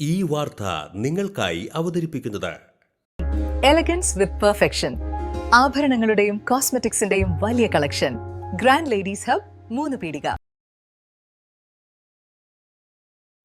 ഈ വാർത്ത നിങ്ങൾക്കായി അവതരിപ്പിക്കുന്നത്. എലഗൻസ് വിത്ത് പെർഫെക്ഷൻ ആഭരണങ്ങളുടെയും കോസ്മെറ്റിക്സിന്റെയും വലിയ കളക്ഷൻ ഗ്രാൻഡ് ലേഡീസ് ഹബ് മൂന്ന് പീടിക.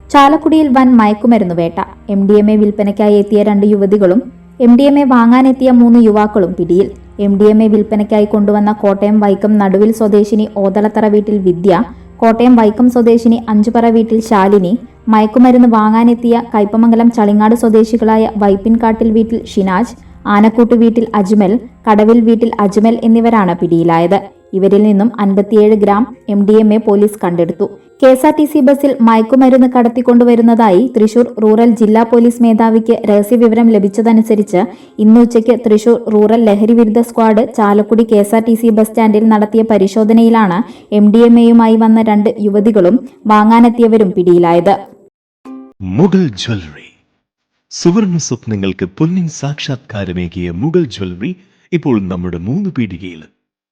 ചാലക്കുടിയിൽ വൻ മയക്കുമരുന്ന് വേട്ട. എം ഡി എം എ വിൽപ്പനയ്ക്കായി എത്തിയ രണ്ട് യുവതികളും എം ഡി എം എ വാങ്ങാനെത്തിയ മൂന്ന് യുവാക്കളും പിടിയിൽ. എം ഡി എം എ വിൽപ്പനയ്ക്കായി കൊണ്ടുവന്ന കോട്ടയം വൈക്കം നടുവിൽ സ്വദേശിനി ഓതളത്തറ വീട്ടിൽ വിദ്യ കോട്ടയം വൈക്കം സ്വദേശിനി അഞ്ചുപറ വീട്ടിൽ ശാലിനി മയക്കുമരുന്ന് വാങ്ങാനെത്തിയ കൈപ്പമംഗലം ചളിങ്ങാട് സ്വദേശികളായ വൈപ്പിൻകാട്ടിൽ വീട്ടിൽ ഷിനാജ് ആനക്കൂട്ട് വീട്ടിൽ അജ്മൽ കടവിൽ വീട്ടിൽ അജ്മൽ എന്നിവരാണ് പിടിയിലായത്. ഇവരിൽ നിന്നും അൻപത്തിയേഴ് gram M D M A police കണ്ടെടുത്തു. K S R T C ബസ്സിൽ മയക്കുമരുന്ന് കടത്തിക്കൊണ്ടുവരുന്നതായി തൃശൂർ റൂറൽ ജില്ലാ പോലീസ് മേധാവിക്ക് രഹസ്യ വിവരം ലഭിച്ചതനുസരിച്ച് ഇന്ന് ഉച്ചയ്ക്ക് തൃശൂർ റൂറൽ ലഹരി വിരുദ്ധ squad Chalakudy K S R T C bus സ്റ്റാൻഡിൽ നടത്തിയ പരിശോധനയിലാണ് എം ഡി എം എയുമായി വന്ന രണ്ട് യുവതികളും വാങ്ങാനെത്തിയവരും പിടിയിലായത്. മുഗൾ ജ്വല്ലറി. സുവർണ സ്വപ്നങ്ങൾക്ക് പൊന്നിൻ സാക്ഷാത്കാരമേകിയ മുഗൾ ജ്വല്ലറി ഇപ്പോൾ നമ്മുടെ മൂന്ന് പീടികയിൽ